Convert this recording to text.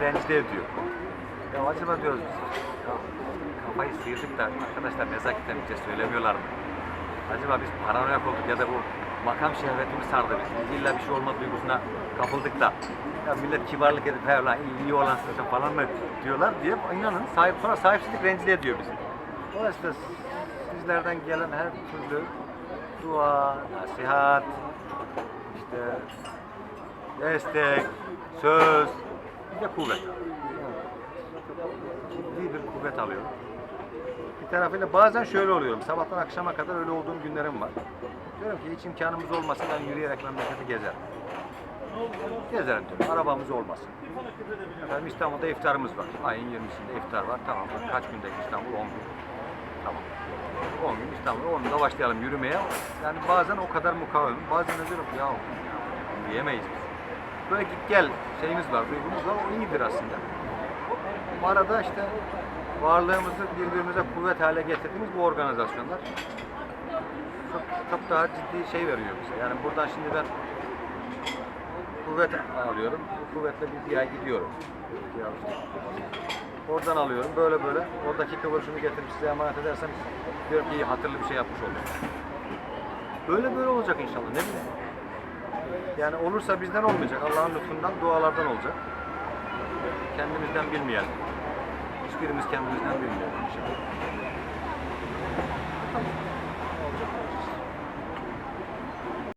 rencide ediyor. Ya acaba diyoruz biz, ya kafayı sıyırdık da arkadaşlar nezaketen bize söylemiyorlar mı? Acaba biz paranoyak olduk ya da bu makam şehvetimiz sardı bizi. Biz illa bir şey olma duygusuna kapıldık da ya millet kibarlık edip he lan iyi, iyi olan sizin falan mı diyorlar diye inanın sahip sonra sahipsizlik rencide ediyor bizi. Dolayısıyla sizlerden gelen her türlü dua, nasihat, işte destek, söz, bir de kuvvet. Ciddi bir kuvvet alıyorum. Bir tarafıyla bazen şöyle oluyorum. Sabahtan akşama kadar öyle olduğum günlerim var. Diyorum ki hiç imkanımız olmasa ben yürüyerek memleketi gezerim. Gezerim diyorum. Arabamız olmasın. Efendim İstanbul'da iftarımız var. Ayın 20'sinde iftar var. Tamam. Kaç günde İstanbul? 10 gün. Tamam. 10 gün İstanbul'da 10'unda başlayalım yürümeye. Yani bazen o kadar mukavemim. Bazen de diyorum ki ya diyemeyiz biz. Böyle git gel şeyimiz var, duygumuz var. O iyidir aslında. Bu arada işte varlığımızı birbirimize kuvvet hale getirdiğimiz bu organizasyonlar çok, çok daha ciddi şey veriyor bize. Yani buradan şimdi ben kuvvet alıyorum. Bu kuvvetle bir, ay gidiyorum. Oradan alıyorum böyle böyle. Oradaki kıvırcımı getirip size emanet edersem diyorum ki iyi hatırlı bir şey yapmış oldum. Böyle böyle olacak inşallah. Ne bileyim. Yani olursa bizden olmayacak. Allah'ın lütfundan, dualardan olacak. Kendimizden bilmeyelim. Hiçbirimiz kendimizden bilmeyelim